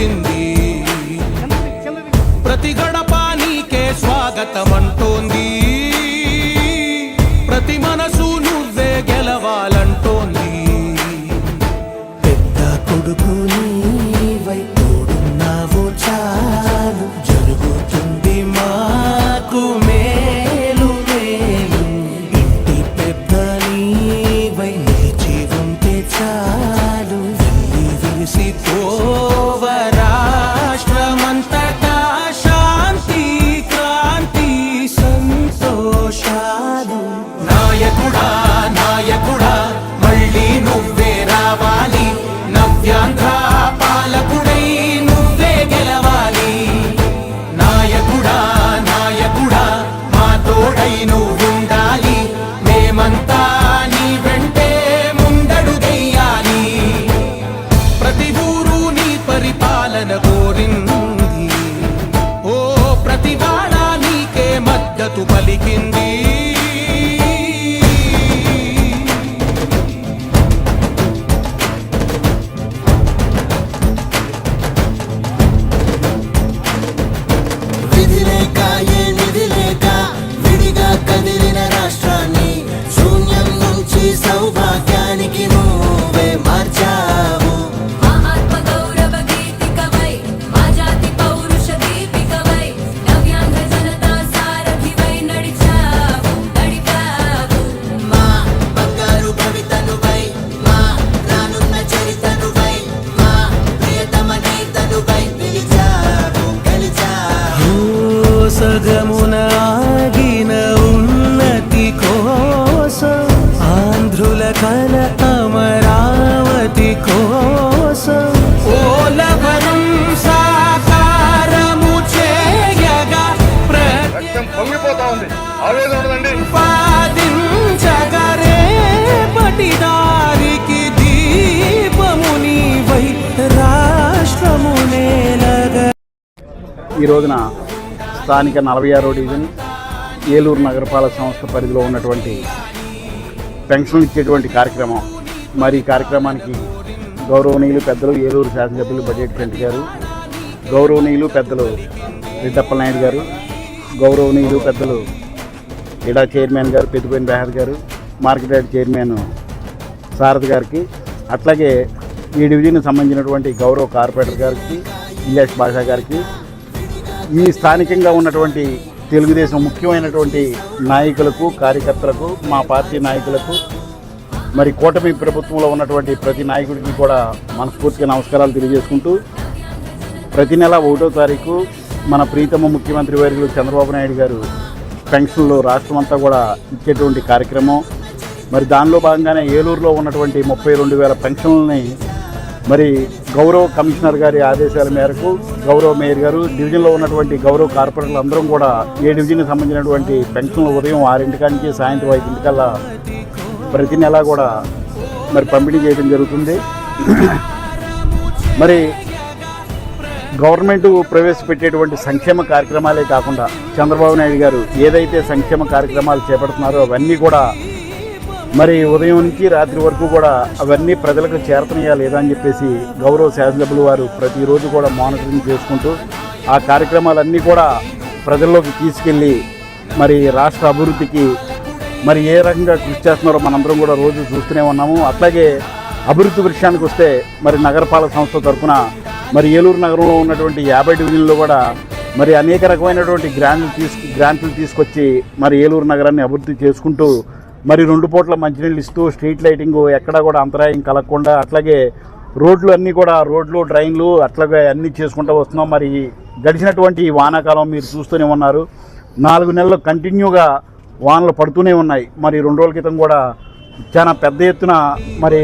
içinde కల అమరావతి కోసం. ఓలవరం సాకారము చేయగా రక్తం పొంగిపోతా ఉంది. ఆవేదన ఉండదండి. ప్రతిపాదించగరే పటిదారికి దీపము నీవై రాష్ట్రము నేలగా. ఈ రోజున స్థానిక నలభై ఆరో డివిజన్ ఏలూరు నగరపాలక సంస్థ పరిధిలో ఉన్నటువంటి పెన్షన్లు ఇచ్చేటువంటి కార్యక్రమం. మరి ఈ కార్యక్రమానికి గౌరవనీయులు పెద్దలు ఏలూరు శాసనసభ్యులు బడ్జెట్ పెంట్ గారు గౌరవనీయులు పెద్దలు రెడ్డప్పల నాయుడు గారు గౌరవనీయులు పెద్దలు ఇడా చైర్మన్ గారు పెద్దిపోయిన బెహర్ గారు మార్కెట్ యార్డ్ చైర్మన్ సారథి గారికి అట్లాగే ఈ డివిజన్కి సంబంధించినటువంటి గౌరవ కార్పొరేటర్ గారికి ఇలియాస్ బాషా గారికి ఈ స్థానికంగా ఉన్నటువంటి తెలుగుదేశం ముఖ్యమైనటువంటి నాయకులకు కార్యకర్తలకు మా పార్టీ నాయకులకు మరి కూటమి ప్రభుత్వంలో ఉన్నటువంటి ప్రతి నాయకుడికి కూడా మనస్ఫూర్తిగా నమస్కారాలు తెలియజేసుకుంటూ ప్రతి నెల ఒకటో తారీఖు మన ప్రీతమ ముఖ్యమంత్రి వర్యులు చంద్రబాబు నాయుడు గారు పెన్షన్లు రాష్ట్రమంతా కూడా ఇచ్చేటువంటి కార్యక్రమం. మరి దానిలో భాగంగానే ఏలూరులో ఉన్నటువంటి ముప్పై రెండు వేల పెన్షన్లని మరి గౌరవ కమిషనర్ గారి ఆదేశాల మేరకు గౌరవ మేయర్ గారు డివిజన్లో ఉన్నటువంటి గౌరవ కార్పొరేటర్లు అందరం కూడా ఏ డివిజన్కి సంబంధించినటువంటి పెన్షన్లు ఉదయం ఆరింటికానికి సాయంత్రం ఐదింటికల్లా ప్రతి నెల కూడా మరి పంపిణీ చేయడం జరుగుతుంది. మరి గవర్నమెంట్ ప్రవేశపెట్టేటువంటి సంక్షేమ కార్యక్రమాలే కాకుండా చంద్రబాబు నాయుడు గారు ఏదైతే సంక్షేమ కార్యక్రమాలు చేపడుతున్నారో అవన్నీ కూడా మరి ఉదయం నుంచి రాత్రి వరకు కూడా అవన్నీ ప్రజలకు చేరతనయా లేదా అని చెప్పేసి గౌరవ శాసనసభ్యులు వారు ప్రతిరోజు కూడా మానిటరింగ్ చేసుకుంటూ ఆ కార్యక్రమాలన్నీ కూడా ప్రజల్లోకి తీసుకెళ్ళి మరి రాష్ట్ర అభివృద్ధికి మరి ఏ రకంగా కృషి చేస్తున్నారో మనందరం కూడా రోజు చూస్తూనే ఉన్నాము. అట్లాగే అభివృద్ధి విషయానికి వస్తే మరి నగరపాలక సంస్థ తరఫున మరి ఏలూరు నగరంలో ఉన్నటువంటి యాభై డివిజన్లో కూడా మరి అనేక రకమైనటువంటి గ్రాంట్లు తీసుకు గ్రాంట్లు తీసుకొచ్చి మరి ఏలూరు నగరాన్ని అభివృద్ధి చేసుకుంటూ మరి రెండు పూట్ల మంచినీళ్ళు ఇస్తూ స్ట్రీట్ లైటింగ్ ఎక్కడ కూడా అంతరాయం కలగకుండా అట్లాగే రోడ్లు అన్నీ కూడా రోడ్లు డ్రైన్లు అట్లాగే అన్నీ చేసుకుంటూ వస్తున్నాం. మరి గడిచినటువంటి వానాకాలం మీరు చూస్తూనే ఉన్నారు. నాలుగు నెలలు కంటిన్యూగా వానలు పడుతూనే ఉన్నాయి. మరి రెండు రోజుల క్రితం కూడా చాలా పెద్ద ఎత్తున మరి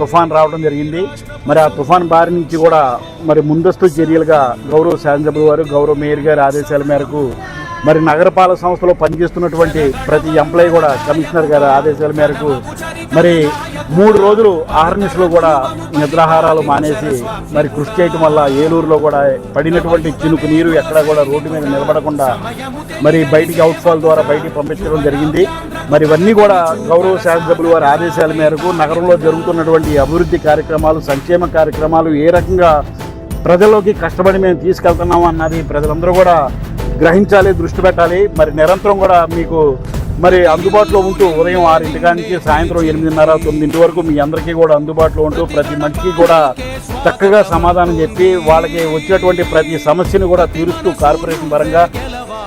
తుఫాన్ రావడం జరిగింది. మరి ఆ తుఫాన్ బారి నుంచి కూడా మరి ముందస్తు చర్యలుగా గౌరవ శాసనసభ వారు గౌరవ మేయర్ గారి ఆదేశాల మేరకు మరి నగరపాలక సంస్థలో పనిచేస్తున్నటువంటి ప్రతి ఎంప్లాయీ కూడా కమిషనర్ గారి ఆదేశాల మేరకు మరి మూడు రోజులు ఆర్నిస్లో కూడా నిద్రాహారాలు మానేసి మరి కృషి చేయటం వల్ల ఏలూరులో కూడా పడినటువంటి చినుకు నీరు ఎక్కడ కూడా రోడ్డు మీద నిలబడకుండా మరి బయటికి అవుట్ఫాల్ ద్వారా బయటికి పంపించడం జరిగింది. మరి ఇవన్నీ కూడా గౌరవ శాసనసభ్యులు వారి ఆదేశాల మేరకు నగరంలో జరుగుతున్నటువంటి అభివృద్ధి కార్యక్రమాలు సంక్షేమ కార్యక్రమాలు ఏ రకంగా ప్రజల్లోకి కష్టపడి మేము తీసుకెళ్తున్నాం అన్నది ప్రజలందరూ కూడా గ్రహించాలి దృష్టి పెట్టాలి. మరి నిరంతరం కూడా మీకు మరి అందుబాటులో ఉంటూ ఉదయం ఆరింటి నుంచి సాయంత్రం ఎనిమిదిన్నర తొమ్మిదింటి వరకు మీ అందరికీ కూడా అందుబాటులో ఉంటూ ప్రతి మనిషికి కూడా చక్కగా సమాధానం చెప్పి వాళ్ళకి వచ్చినటువంటి ప్రతి సమస్యను కూడా తీరుస్తూ కార్పొరేషన్ పరంగా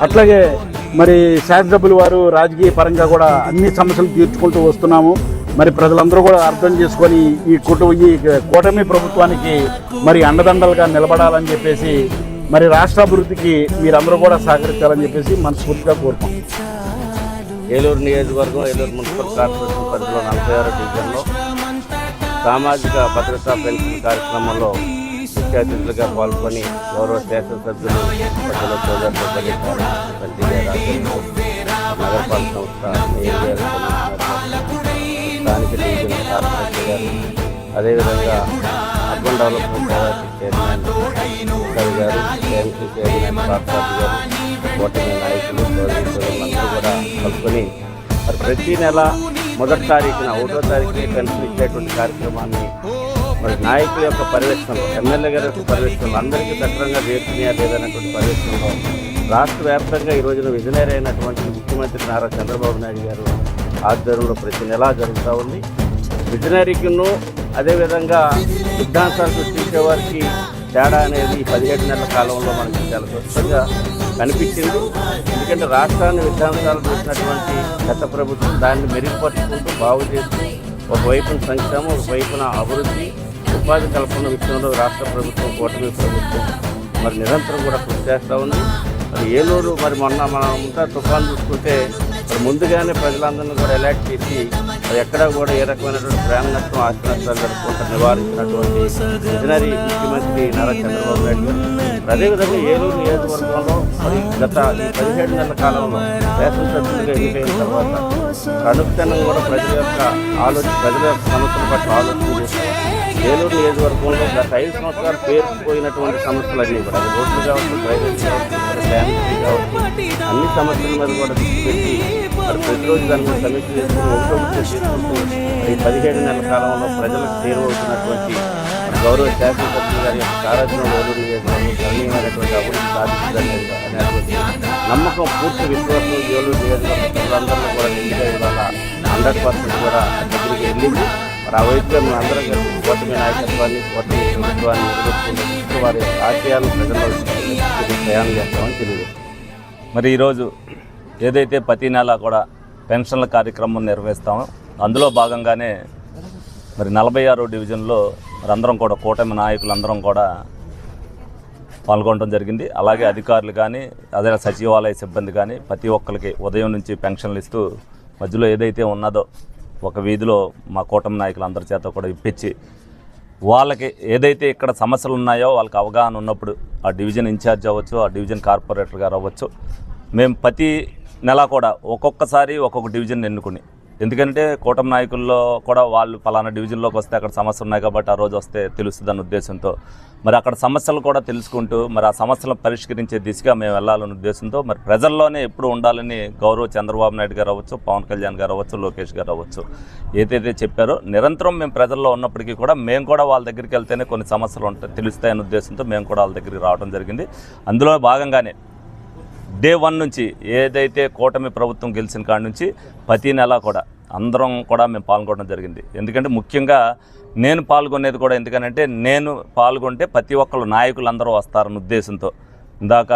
అట్లాగే మరి శాసనసభ్యులు వారు రాజకీయ పరంగా కూడా అన్ని సమస్యలు తీర్చుకుంటూ వస్తున్నాము. మరి ప్రజలందరూ కూడా అర్థం చేసుకొని ఈ కుటుంబ ఈ కూటమి ప్రభుత్వానికి మరి అండదండలుగా నిలబడాలని చెప్పేసి మరి రాష్ట్ర అభివృద్ధికి మీరందరూ కూడా సహకరించాలని చెప్పేసి మనస్ఫూర్తిగా కోరుకుంటున్నాం. ఏలూరు నియోజకవర్గం ఏలూరు మున్సిపల్ కార్పొరేషన్ పరిధిలో నలభై ఆరో డివిజన్లో సామాజిక భద్రతా పెన్షన్ కార్యక్రమంలో ముఖ్య అతిథులుగా పాల్గొని గౌరవ శాసనసభ్యులు ప్రజల సోదరులు నగరపాలక సంస్థ మేయర్ స్థానిక డివిజన్ కార్పొరేటర్ గారు అదేవిధంగా అర్బన్ డెవలప్మెంట్ అథారిటీ చైర్మన్ కవి గారు ఏఎంసీ చైర్మన్ గారు నాయకులు కూడా కలుపుకొని మరి ప్రతి నెల మొదటి తారీఖున ఒకటో తారీఖున పెన్షన్ ఇచ్చేటువంటి కార్యక్రమాన్ని మరి నాయకుల యొక్క పర్యవేక్షణలో ఎమ్మెల్యే గారి యొక్క పర్యవేక్షణలో అందరికీ సక్రమంగా చేస్తున్నాయా లేదన్నటువంటి పర్యవేక్షణలో రాష్ట్ర వ్యాప్తంగా ఈ రోజున విజనరీ అయినటువంటి ముఖ్యమంత్రి నారా చంద్రబాబు నాయుడు గారు ఆధ్వర్యంలో ప్రతి నెలా జరుగుతూ ఉంది. విజనరీకిను అదేవిధంగా సిద్ధాంతాలు సృష్టించే వారికి తేడా అనేది పదిహేడు నెలల కాలంలో మనకి చాలా స్పష్టంగా కనిపించింది. ఎందుకంటే రాష్ట్రాన్ని విధానాలు చేసినటువంటి గత ప్రభుత్వం దాన్ని మెరుగుపరుచుకుంటూ బాగు చేస్తూ ఒకవైపున సంక్షేమం ఒకవైపున అభివృద్ధి ఉపాధి కల్పన విషయంలో రాష్ట్ర ప్రభుత్వం కూటమి ప్రభుత్వం మరి నిరంతరం కూడా కృషి చేస్తూ ఉంది. మరి ఏలూరు మరి మొన్న మనం అంతా తుఫాన్ చూసుకుంటే మరి ముందుగానే ప్రజలందరినీ కూడా ఎలర్ట్ చేసి మరి ఎక్కడా కూడా ఏ రకమైనటువంటి ప్రాణ నష్టం ఆస్తి నష్టాలు జరుపుకుంటూ నివారించినటువంటి విజనరీ ముఖ్యమంత్రి నారా చంద్రబాబు నాయుడు గారు. అదేవిధంగా ఏలూరు నియోజకవర్గంలో మరి గత పదిహేడు నెలల కాలంలో శాసనసభ్యులుగా ఎన్నికైన తర్వాత అనుక్షణం కూడా ప్రజల యొక్క ఆలోచన ప్రజల యొక్క సమస్యల పట్ల ఆలోచన ఏలూరు నియోజకవర్గంలో గత ఐదు సంవత్సరాలు పేరుకుపోయినటువంటి సమస్యలన్నీ కూడా. అది రోడ్లు కావచ్చు డ్రైనేజ్ కావచ్చు డ్యామేజ్ కావచ్చు అన్ని సమస్యల మీద కూడా దృష్టి పెట్టి మరి ప్రతిరోజు దాన్ని మీద సమీక్ష చేసుకుని ఒకటో చేసుకుంటూ ఈ పదిహేడు నెలల కాలంలో ప్రజలకు చేరువవుతున్నటువంటి గౌరవ శాసనసభ్యులు గారి యొక్క కార్యక్రమం ఏలూరు నియోజకవర్గం గణనీయమైనటువంటి అభివృద్ధి సాధిస్తుందని నమ్మకం పూర్తి విశ్వాసం ఏలూరు నియోజకవర్గ ప్రజలందరినీ కూడా నిండుగా ఇవాళ హండ్రెడ్ పర్సెంట్ కూడా దగ్గరికి వెళ్ళింది. మరి ఆ వైపుగా మేము అందరం కలిసి కూటమి నాయకత్వాన్ని కూటమి ప్రభుత్వాన్ని నిలబెట్టుకుంటూ వారి ఆశయాలు ప్రజల్లో ప్రయాణం చేస్తామని తెలియజేస్తాం మరి ఈరోజు ఏదైతే ప్రతి నెల కూడా పెన్షన్ల కార్యక్రమం నిర్వహిస్తామో అందులో భాగంగానే మరి నలభై ఆరో డివిజన్లో మరి అందరం కూడా కూటమి నాయకులందరం కూడా పాల్గొనడం జరిగింది. అలాగే అధికారులు కానీ అదే సచివాలయ సిబ్బంది కానీ ప్రతి ఒక్కరికి ఉదయం నుంచి పెన్షన్లు ఇస్తూ మధ్యలో ఏదైతే ఉన్నదో ఒక వీధిలో మా కూటమి నాయకులు అందరి చేత కూడా ఇప్పించి వాళ్ళకి ఏదైతే ఇక్కడ సమస్యలు ఉన్నాయో వాళ్ళకి అవగాహన ఉన్నప్పుడు ఆ డివిజన్ ఇన్ఛార్జ్ అవ్వచ్చు ఆ డివిజన్ కార్పొరేటర్ గారు అవ్వచ్చు మేము ప్రతి నెల కూడా ఒక్కొక్కసారి ఒక్కొక్క డివిజన్ ఎన్నుకుని ఎందుకంటే కూటమి నాయకుల్లో కూడా వాళ్ళు పలానా డివిజన్లోకి వస్తే అక్కడ సమస్యలు ఉన్నాయి కాబట్టి ఆ రోజు వస్తే తెలుస్తుందన్న ఉద్దేశంతో. మరి అక్కడ సమస్యలు కూడా తెలుసుకుంటూ మరి ఆ సమస్యలను పరిష్కరించే దిశగా మేము వెళ్ళాలనే ఉద్దేశంతో మరి ప్రజల్లోనే ఎప్పుడు ఉండాలని గౌరవ చంద్రబాబు నాయుడు గారు అవ్వచ్చు పవన్ కళ్యాణ్ గారు అవ్వచ్చు లోకేష్ గారు అవ్వచ్చు. ఏదైతే చెప్పారో నిరంతరం మేము ప్రజల్లో ఉన్నప్పటికీ కూడా మేము కూడా వాళ్ళ దగ్గరికి వెళ్తేనే కొన్ని సమస్యలు ఉంటాయి తెలుస్తాయనే ఉద్దేశంతో మేము కూడా వాళ్ళ దగ్గరికి రావడం జరిగింది. అందులో భాగంగానే డే వన్ నుంచి ఏదైతే కూటమి ప్రభుత్వం గెలిచిన కాడ నుంచి ప్రతి నెల కూడా అందరం కూడా మేము పాల్గొనడం జరిగింది. ఎందుకంటే ముఖ్యంగా నేను పాల్గొనేది కూడా ఎందుకనంటే నేను పాల్గొంటే ప్రతి ఒక్కళ్ళు నాయకులు అందరూ వస్తారన్న ఉద్దేశంతో. ఇందాక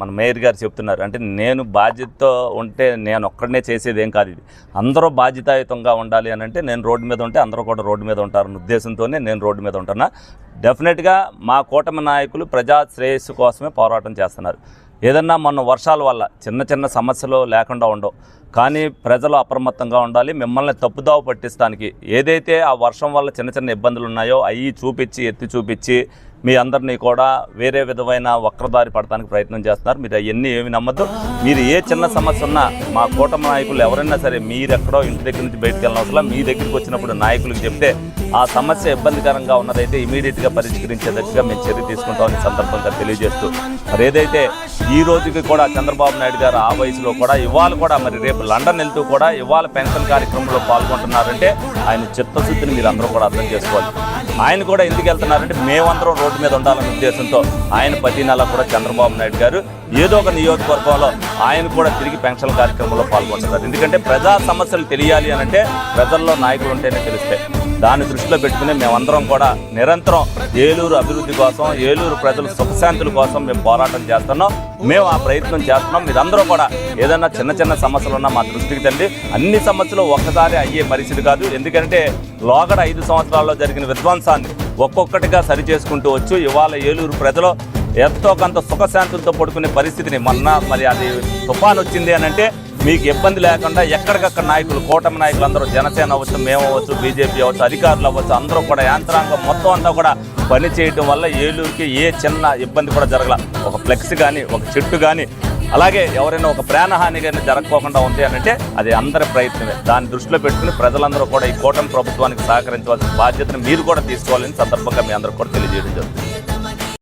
మన మేయర్ గారు చెప్తున్నారు అంటే నేను బాధ్యతతో ఉంటే నేను ఒక్కడనే చేసేది ఏం కాదు ఇది. అందరూ బాధ్యతాయుతంగా ఉండాలి అని అంటే నేను రోడ్డు మీద ఉంటే అందరూ కూడా రోడ్డు మీద ఉంటారన్న ఉద్దేశంతోనే నేను రోడ్డు మీద ఉంటున్నా. డెఫినెట్గా మా కూటమి నాయకులు ప్రజా శ్రేయస్సు కోసమే పోరాటం చేస్తున్నారు. ఏదన్నా మనం వర్షాల వల్ల చిన్న చిన్న సమస్యలు లేకుండా ఉండవు. కానీ ప్రజలు అప్రమత్తంగా ఉండాలి మిమ్మల్ని తప్పుదావ పట్టిస్తానికి. ఏదైతే ఆ వర్షం వల్ల చిన్న చిన్న ఇబ్బందులు ఉన్నాయో అవి చూపించి ఎత్తి చూపించి మీ అందరినీ కూడా వేరే విధమైన వక్రదారి పడటానికి ప్రయత్నం చేస్తున్నారు. మీరు అవన్నీ ఏమి నమ్మద్దు. మీరు ఏ చిన్న సమస్య ఉన్నా మా కూటమి నాయకులు ఎవరైనా సరే మీరెక్కడో ఇంటి దగ్గర నుంచి బయటకు వెళ్ళిన మీ దగ్గరికి వచ్చినప్పుడు నాయకులకు చెప్తే ఆ సమస్య ఇబ్బందికరంగా ఉన్నదైతే ఇమీడియట్గా పరిష్కరించే దశగా మేము చర్య తీసుకుంటామని సందర్భంగా తెలియజేస్తూ మరి ఏదైతే ఈ రోజుకి కూడా చంద్రబాబు నాయుడు గారు ఆ వయసులో కూడా ఇవాళ కూడా మరి రేపు లండన్ వెళ్తూ కూడా ఇవాళ పెన్షన్ కార్యక్రమంలో పాల్గొంటున్నారంటే ఆయన చిత్తశుద్ధిని మీరు అందరూ కూడా అర్థం చేసుకోవాలి. ఆయన కూడా ఎందుకు వెళ్తున్నారంటే మేమందరం రోడ్డు మీద ఉండాలనే ఉద్దేశంతో ఆయన ప్రతి నెల కూడా చంద్రబాబు నాయుడు గారు ఏదో ఒక నియోజకవర్గంలో ఆయన కూడా తిరిగి పెన్షన్ కార్యక్రమంలో పాల్గొంటున్నారు. ఎందుకంటే ప్రజా సమస్యలు తెలియాలి అని అంటే ప్రజల్లో నాయకులు ఉంటేనే తెలుస్తాయి. దాన్ని దృష్టిలో పెట్టుకుని మేమందరం కూడా నిరంతరం ఏలూరు అభివృద్ధి కోసం ఏలూరు ప్రజల సుఖశాంతుల కోసం మేము పోరాటం చేస్తున్నాం. మేము ఆ ప్రయత్నం చేస్తున్నాం. మీరందరూ కూడా ఏదైనా చిన్న చిన్న సమస్యలు ఉన్నా మా దృష్టికి తండి అన్ని సమస్యలు ఒక్కసారి అయ్యే పరిస్థితి కాదు. ఎందుకంటే లోగడ ఐదు సంవత్సరాల్లో జరిగిన విధ్వంసాన్ని ఒక్కొక్కటిగా సరి చేసుకుంటూ వచ్చు. ఇవాళ ఏలూరు ప్రజలు ఎంతో కొంత సుఖశాంతులతో పడుకునే పరిస్థితిని మొన్న మరి అది తుఫాన్ వచ్చింది అని అంటే మీకు ఇబ్బంది లేకుండా ఎక్కడికక్కడ నాయకులు కూటమి నాయకులు అందరూ జనసేన అవ్వచ్చు మేము అవ్వచ్చు బీజేపీ అవ్వచ్చు అధికారులు అవ్వచ్చు అందరూ కూడా యాంత్రాంగం మొత్తం అంతా కూడా పని చేయడం వల్ల ఏలూరుకి ఏ చిన్న ఇబ్బంది కూడా జరగల. ఒక ఫ్లెక్స్ కానీ ఒక చెట్టు కానీ అలాగే ఎవరైనా ఒక ప్రాణహాని కానీ జరగకోకుండా ఉంది అని అంటే అది అందరి ప్రయత్నమే. దాన్ని దృష్టిలో పెట్టుకుని ప్రజలందరూ కూడా ఈ కూటమి ప్రభుత్వానికి సహకరించవలసిన బాధ్యతను మీరు కూడా తీసుకోవాలని సందర్భంగా మీ అందరూ కూడా తెలియజేయడం జరుగుతుంది.